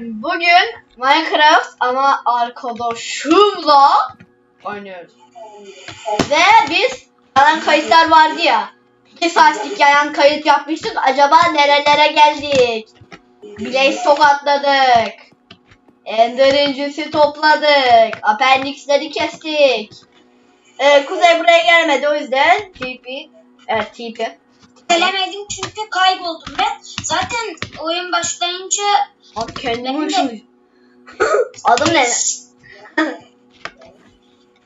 Bugün Minecraft ama arkadaşımla oynuyoruz. Ve biz yalan kayıtlar vardı ya. 2 saatlik yalan kayıt yapmıştık. Acaba nerelere geldik? Blaze tokatladık. Ender incisi topladık. Appendixleri kestik. Ee, Kuzey buraya gelmedi o yüzden TP. Evet TP. Gelemedim çünkü kayboldum ben. Zaten oyun başlayınca Abi kendimi de- ışınlıyor. Adım ne?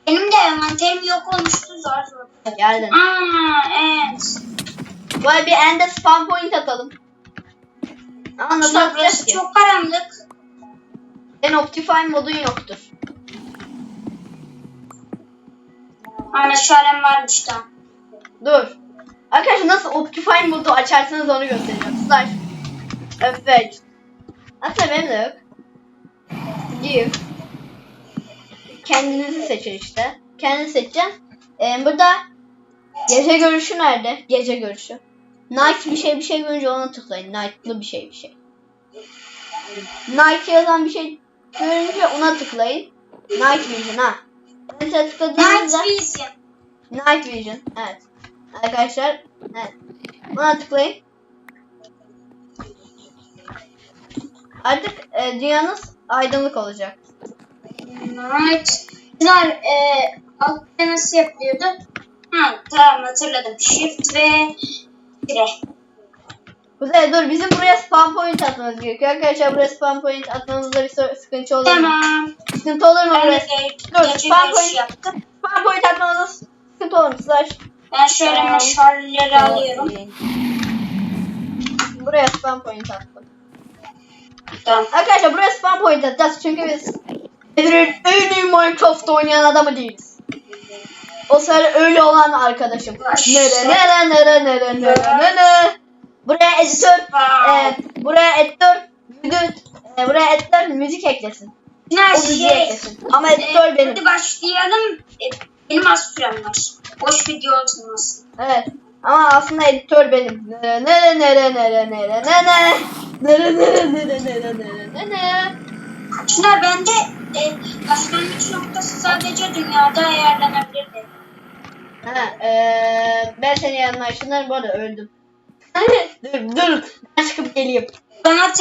benim de envanterim yok olmuştu zor zor. Geldin. Aa evet. Böyle bir ende spam point atalım. Ama nasıl Şimdi burası ki? çok karanlık. En Optifine modun yoktur. Ama meşalem varmış da. Dur. Arkadaşlar nasıl Optifine modu açarsanız onu göstereceğim. Slash. Effect. Aslında benim de yok. Give. Kendinizi seçin işte. Kendini seçeceğim. Ee, burada gece görüşü nerede? Gece görüşü. Night bir şey bir şey görünce ona tıklayın. Night'lı bir şey bir şey. Night yazan bir şey görünce ona tıklayın. Night Vision ha. Enter'e tıkladığınızda Night Vision. Night Vision. Evet. Arkadaşlar. Evet. Buna tıklayın. Artık e, dünyanız aydınlık olacak. Night. Güzel. E, altta nasıl yapıyordu? Ha tamam hatırladım. Shift ve tire. Kuzey dur bizim buraya spam point atmamız gerekiyor. Arkadaşlar buraya spam point atmamızda bir sıkıntı olur mu? Tamam. Sıkıntı olur mu Ben buraya? de Dur, spam point. yaptım. Spam point atmamızda sıkıntı olur mu? Slash. Ben şöyle Tamam. meşalleri alıyorum. Buraya spam point attım. Tamam. Arkadaşlar buraya spam point atacağız çünkü biz Nedir'in en iyi Minecraft oynayan adamı değiliz. O sıra öyle olan arkadaşım. Nere nere nere nere nere nere. Buraya editör, e, buraya editör, müzik, e, buraya editör müzik eklesin. Her şey. eklesin. Ama editör E, benim. Hadi başlayalım. E, benim az sürem var. Boş video olmasın. Evet. Ama aslında editör benim. Nere nere nere nere nere nere. Nere nere nere nere nere nere. Çınar bende e, başlangıç noktası sadece dünyada ayarlanabilir dedi. Ha, eee ben seni yanına ışınlarım bu arada öldüm. dur dur ben çıkıp geleyim. Bana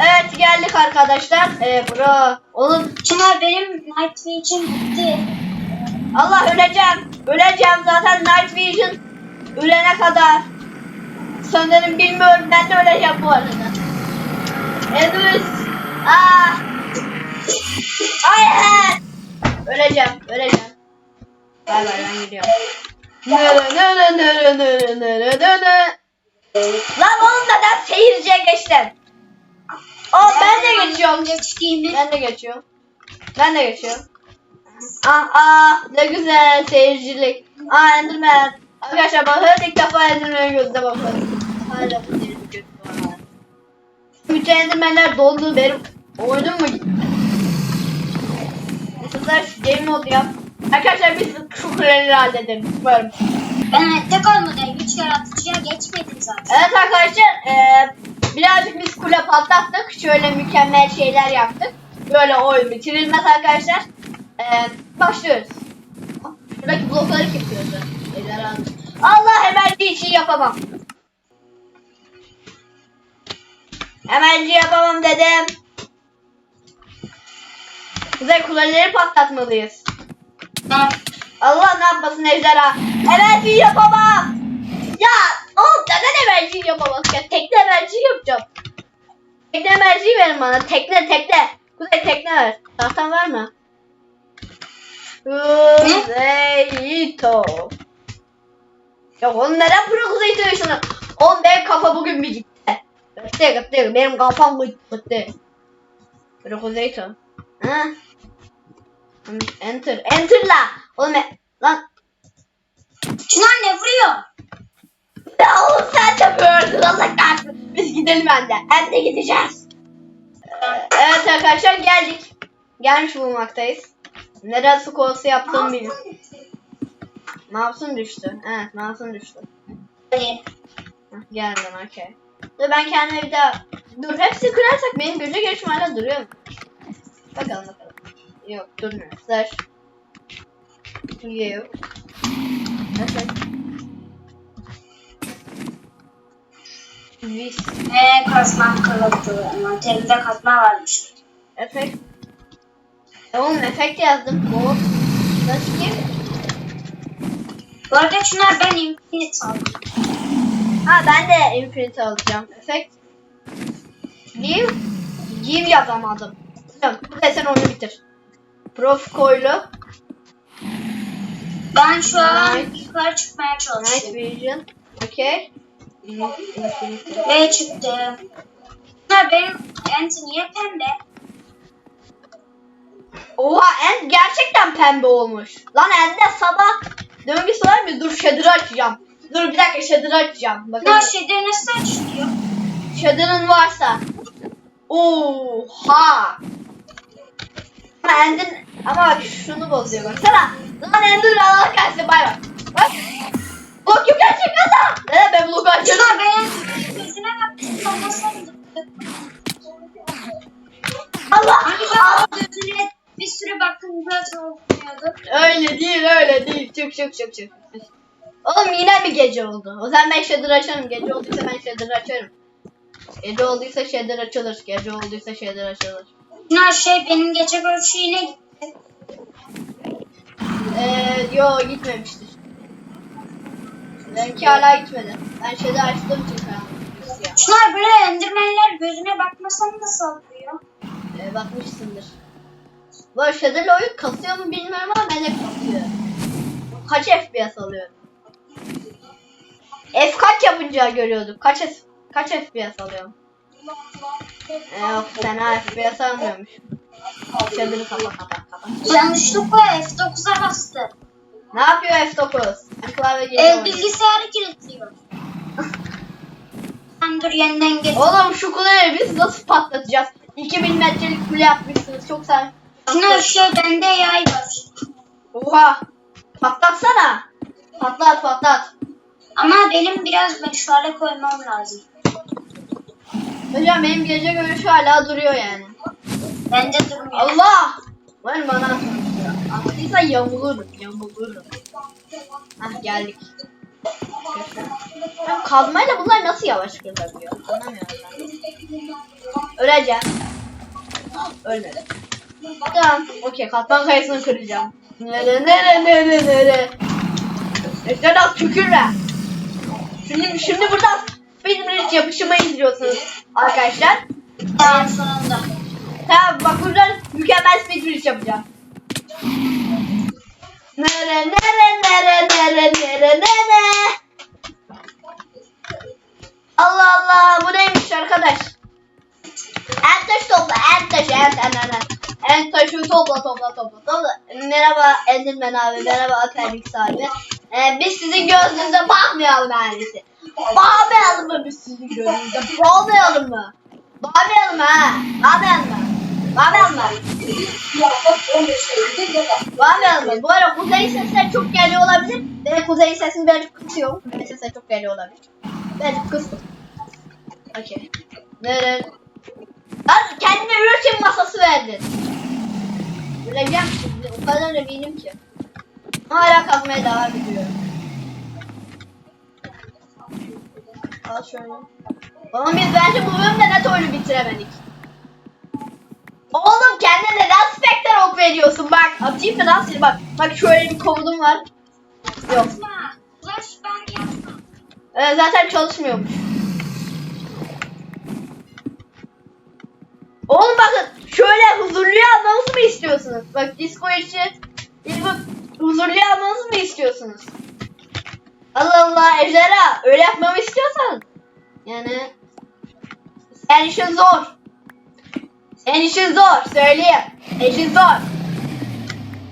Evet geldik arkadaşlar. Eee bro. Oğlum Çınar benim Night Vision bitti. Allah öleceğim. Öleceğim zaten Night Vision ölene kadar. Sanırım bilmiyorum ben de öleceğim bu arada. Edus. Aa. Hayır. Öleceğim öleceğim. Bay bay ben gidiyorum. Nere nere nere nere nere nere. Lan oğlum neden seyirciye geçtim? Aa ben de geçiyorum. Geçtiğimi. Ben de geçiyorum. Ben de geçiyorum. Ah ah ne güzel seyircilik. Aa Enderman. Arkadaşlar bakın ilk defa Enderman'ın gözüne bakıyorum. Hala Enderman'ler dondu benim oyunum mu gitti? Kızlar şu game mode yap. Arkadaşlar biz şu kuleleri halledelim. Umarım. Ben hayatta kalmadan güç yaratıcıya geçmedim zaten. Evet arkadaşlar eee, birazcık biz kule patlattık. Şöyle mükemmel şeyler yaptık. Böyle oyun bitirilmez arkadaşlar. Eee, başlıyoruz. Şuradaki blokları kesiyoruz. Allah hemenci için yapamam. Hemenci yapamam dedim. Güzel kuleleri patlatmalıyız. Allah ne yapmasın ejderha. Hemenci yapamam. Ya oğlum neden hemenci yapamaz ya? Tekne hemenci yapacağım. Tekne hemenci verin bana. Tekne tekne. Kuzey tekne ver. Tahtan var mı? Kuzeyito. Ya oğlum neden bunu Kuzeyito yaşına? Oğlum benim kafa bugün bir gitti. Gitti gitti. Benim kafam. Böyle Kuzeyito. Ha? Enter. Enter la. Oğlum lan Çınar ne vuruyor? Ya oğlum sen de gördün Allah kahretsin. Biz gidelim ben de. Hem de gideceğiz. Evet arkadaşlar geldik. Gelmiş bulunmaktayız. Neden su kovası yaptığımı bilmiyorum. Mouse'um düştü. Evet mouse'um düştü. Geldim okey. Dur ben kendime bir daha Dur hepsini kırarsak benim gece görüşüm hala duruyor mu? Bakalım bakalım. Yok durmuyor. Slash. Yok. Evet. Vis. Ve kasmam kırıldı. Envanterimde kasma varmış. Efekt. Tamam efekt yazdım. Bu. Nasıl ki? Bu arada Çınar ben Infinite aldım. Ha ben de Infinite alacağım. Efekt. Give. Give yazamadım. Tamam. Sen onu bitir. Prof koylu. Ben şu an Night. yukarı çıkmaya Night çalışıyorum. Vision. Okay. Infinite. Ve çıktı. Çınar benim enti niye pembe? Oha en gerçekten pembe olmuş. Lan Ende sabah bir sorar mı? Dur shader'ı açacağım. Dur bir dakika shader'ı açacağım. Bakın Çınar şeyleri nasıl açılıyor? shader'ın varsa. Oha. Ama End'in ama bak şunu bozuyor baksana. Lan End'in Allah kahretsin bay bay. Bak. Blok yukarı çıkmadı. Ne ben bloku açıyorum. Çınar benim. Olmasaydı. Allah. Hani Allah. gözüne bir sürü bakınca olmuyordu. Öyle değil öyle değil. Çık çık çık çık. Oğlum yine bir gece oldu. O zaman ben shader açarım. Gece olduysa ben shader açarım. Gece olduysa shader açılır. Gece olduysa shader açılır. Çınar şey benim gece görüşü yine gitti. Ee, yo gitmemiştir. Benimki hala gitmedi. Ben shader karanlık ya. Çınar böyle endirmenler gözüne bakmasan da sallıyor. Ee, bakmışsındır. Bu shader'la oyun kasıyor mu bilmiyorum ama bence kasıyor. Kaç FPS alıyor? F kaç yapınca görüyorduk? Kaç F, kaç FPS alıyorum? Ee, yok fena FPS almıyormuş. Shader'ı kapa kapa kapa. Yanlışlıkla F9'a bastı. Ne yapıyor F9? Ben klavye geliyor. Ev bilgisayarı kilitliyor. Sen dur yeniden geç. Oğlum şu kuleyi biz nasıl patlatacağız? 2000 metrelik kule yapmışsınız çok sen. Çınar şey bende yay var. Oha! Patlatsana. Patlat patlat. Ama benim biraz meşale koymam lazım. Hocam benim gece görüşü hala duruyor yani. Bende durmuyor. Allah! Lan bana atmıştı. Attıysa yamulurum, yamulurum. Hah geldik. Ya kazmayla bunlar nasıl yavaş kırılabiliyor? Anlamıyorum ben. Öleceğim. Ölmedim. Tamam. Okey katman kayasını kıracağım. Nere nere nere nere. Ekran az tükürme. Şimdi, şimdi buradan Bridge yapışımı izliyorsunuz arkadaşlar. En sonunda. Tamam bak buradan mükemmel speed bridge yapacağım. Nere nere nere nere nere nere. Allah Allah bu neymiş arkadaş? En taş topla en taş en en en. En taşı topla topla topla topla. Merhaba Enderman abi merhaba Akademik abi. Ee, biz sizin gözünüze bakmayalım yani. Bakmayalım mı biz sizin gözünüze? Bakmayalım mı? Bakmayalım ha. Bakmayalım mı? Bakmayalım mı? Bakmayalım mı? Bu arada kuzey sesler çok geliyor olabilir. Ben kuzey sesini birazcık kısıyorum. Kuzey sesler çok geliyor olabilir. Birazcık kıstım. Okey. Nere? Lan kendine üretim masası verdin. Öleceğim şimdi. O kadar eminim ki. Hala kazmaya devam ediyorum. Şöyle. Oğlum biz bence bu bölümde net oyunu bitiremedik. Oğlum kendine neden Spectre ok veriyorsun bak. Atayım mı lan seni bak. Bak şöyle bir komudum var. Yok. Ee, zaten çalışmıyormuş. Oğlum bakın şöyle huzurluya almamızı mı istiyorsunuz? Bak disco için biz bu huzurluya almamızı mı istiyorsunuz? Allah Allah ejderha öyle yapmamı istiyorsan yani sen işin zor. Senin işin zor söyleyeyim. İşin zor.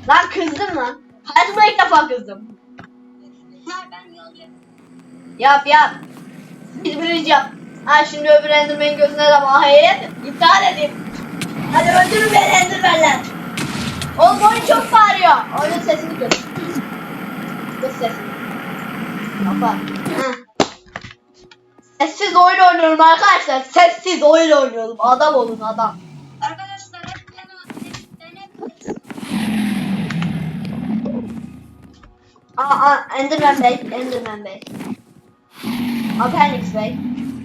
Lan kızdım lan. Hayatımda ilk defa kızdım. Yap yap. Bir bridge yap. Ha şimdi öbür Enderman'in gözüne de. Hayır. İptal edeyim. Hadi öldürün beni Enderman'ler. Oğlum oyun çok bağırıyor. Oyunun sesini kır. Kız sesini. Kapa. Heh. Sessiz oyun oynuyorum arkadaşlar. Sessiz oyun oynuyorum. Adam olun adam. Arkadaşlar hep ben Aa, aa Enderman Bey. Enderman Bey. Appendix Bey.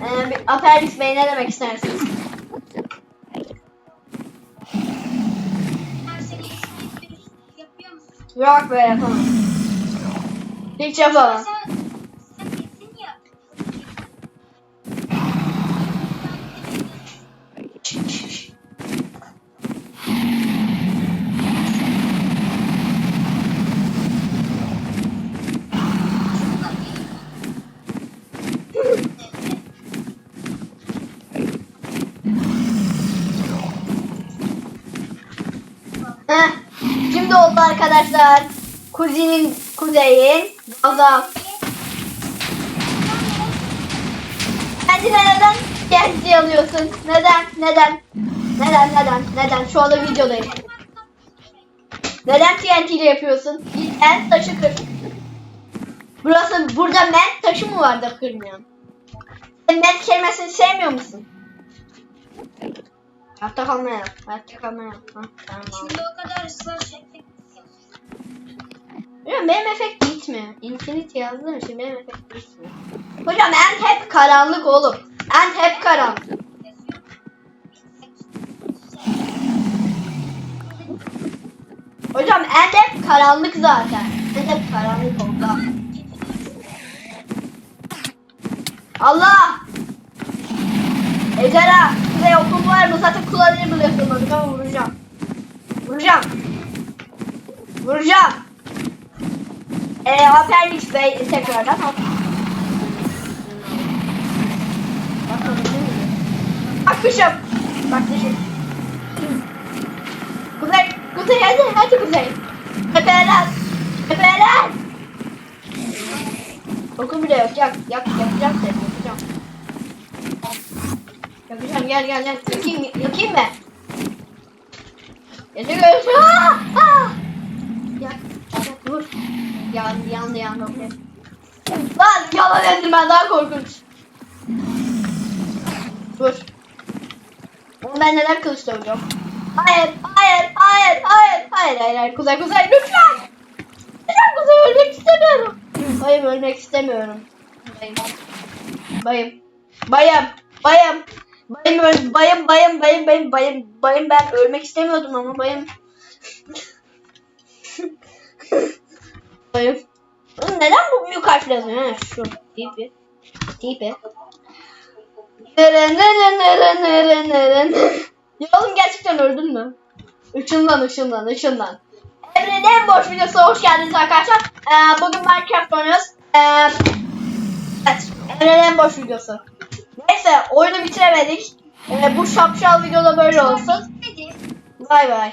Ee, Appendix Bey ne demek istersiniz? ben seni ismini bir yapıyor musun? Yok be yapamam. Hiç yapamam. Sen Şimdi oldu arkadaşlar. Kuzinin, kuzeyin. Gaza. Kendine neden genci alıyorsun? Neden? Neden? Neden? Neden? Neden? Şu anda videodayım. Neden TNT ile yapıyorsun? Git en taşı kır. Burası, burada ment taşı mı var da kırmıyorsun? Sen ment kelimesini sevmiyor musun? Hayatta kalmaya yap. Hayatta kalmaya. Ha, tamam. Şimdi o kadar ısrar. Hocam benim efekt gitmiyor. Infinity yazdığım için benim efekt gitmiyor. Hocam end hep karanlık oğlum. End hep karanlık. Hocam end hep karanlık zaten. End hep karanlık oldu. Allah! Ejderha! Size okum var mı? Zaten bile yapılmadık ama vuracağım. Vuracağım. Vuracağım. Eee Appendix Bey tekrardan. Bakmışım. Bakmışım. Kuzey, Kuzey hadi, hadi Kuzey. Tepelen, tepelen. Oku bile yok, yak, yak, yakacağım seni, yakacağım. Yakacağım, gel gel gel. Yakayım, yakayım mı? Gece görüşü. Aa! Aa! Yak, yak, vur. Yandı, yandı, yandı. Lan yalan ettim ben daha korkunç. Oğlum ben neden kılıç dövüyorum? Hayır, hayır, hayır, hayır, hayır, hayır, hayır, kuzey, kuzey, lütfen. Lütfen kuzey, ölmek istemiyorum. Bayım, ölmek istemiyorum. Bayım. Bayım. Bayım. Bayım. Bayım, öl bayım, bayım, bayım, bayım, bayım, bayım, ben ölmek istemiyordum ama bayım. Oğlum neden bu büyük harfle yazıyor? Ha, şu. Tipi. Tipi. Nere nere nere nere nere. Ya oğlum gerçekten öldün mü? Işınlan ışınlan ışınlan. Emre'nin en boş videosuna hoş geldiniz arkadaşlar. Ee, bugün Minecraft oynuyoruz. Ee, evet. Emre'nin en boş videosu. Neyse oyunu bitiremedik. Ee, bu şapşal videoda böyle olsun. Bay bay.